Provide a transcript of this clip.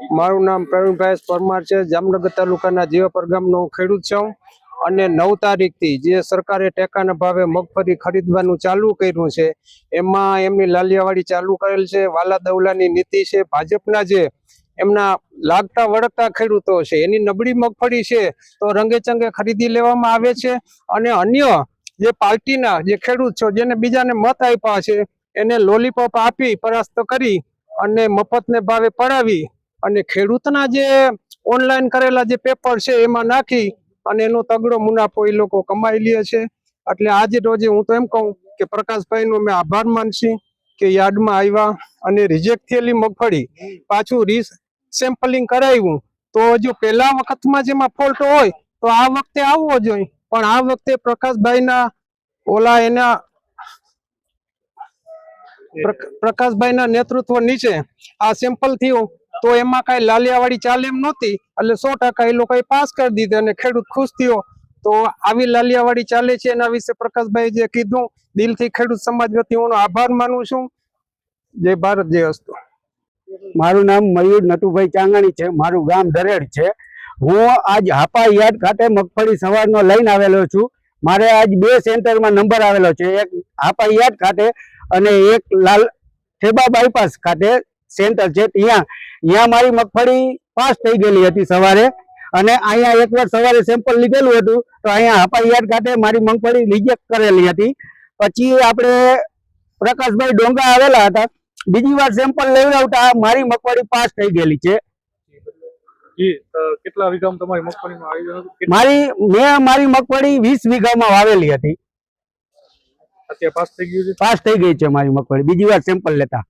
મારું નામ પ્રવીણભાઈ પરમાર છે. જામનગર તાલુકાના જીવાપર ગામનો ખેડૂત છું. અને નવ તારીખથી જે સરકારે ટેકાના ભાવે મગફળી ખરીદવાનું ચાલુ કર્યું છે, એમાં એમની લાલિયાવાડી ચાલુ કરેલ છે વાલા દવલાની નીતિ છે, ભાજપના જે એમના લાગતા વળગતા ખેડૂતો છે, એની નબળી મગફળી છે, તો રંગે ચંગે ખરીદી લેવામાં આવે છે. અને અન્ય જે પાર્ટીના જે ખેડૂત છે, જેને બીજાને મત આપ્યા છે, એને લોલીપોપ આપી પરાસ્ત કરી અને મફતને ભાવે પડાવી અને ખેડૂતના જે ઓનલાઈન કરેલા જે પેપર છે, એમાં નાખી અને એનો તગડો મુનાફો એ લોકો કમાઈ લે છે. એટલે આજે રોજે હું તો એમ કહું કે પ્રકાશભાઈનો મેં આભાર માનશી કે યાર્ડમાં આવ્યા અને રિજેક્ટ થયેલી મગફળી. પાછું રી સેમ્પલિંગ કરાવ્યું. તો જો પહેલા વખતમાં જેમાં ફોલ્ટ હોય, તો આ વખતે આવવો જોઈએ. પણ આ વખતે પ્રકાશભાઈના ઓલા એના પ્રક- પ્રકાશભાઈના નેતૃત્વ નીચે આ સેમ્પલ થયું. તો એમાં કઈ લાલિયાવાળી ચાલે એમ નહોતી, એટલે સો ટકા એ લોકોએ પાસ કરી દીધો અને ખેડૂત ખુશ થયો. તો આવી લાલિયાવાળી ચાલે છે એના વિશે પ્રકાશભાઈ જે કીધું, દિલથી ખેડૂત સમાજ વતી હું આભાર માનું છું. જય ભારત, જય હસ્તો મારું નામ મયુર નટુભાઈ ચાંગાણી છે, મારું ગામ દરેડ છે. હું આજ હાપા યાર્ડ ખાતે મગફળી સવારનો લઈને આવેલો છું. મારે આજ બે સેન્ટરમાં નંબર આવેલો છે, એક હાપા યાર્ડ ખાતે અને એક લાલ ઠેબા બાયપાસ ખાતે. સેન્ટર છે ત્યાં ત્યાં મારી મગફળી પાસ થઈ ગયેલી હતી સવારે. અને અહીંયા એકવાર સવારે સેમ્પલ લીધેલું હતું તો અહીંયા હાપા યાર્ડ ખાતે મારી મગફળી રિજેક્ટ કરેલી હતી. પછી આપણે પ્રકાશભાઈ ડોંગા આવેલા હતા. બીજી વાર સેમ્પલ લેવડાવતા મારી મગફળી પાસ થઈ ગયેલી છે. કેટલા વીઘામાં તમારી મારી મેં મારી મગફળી વીસ વીઘામાં વાવેલી હતી. પાસ થઈ ગઈ છે મારી મગફળી. બીજી વાર સેમ્પલ લેતા.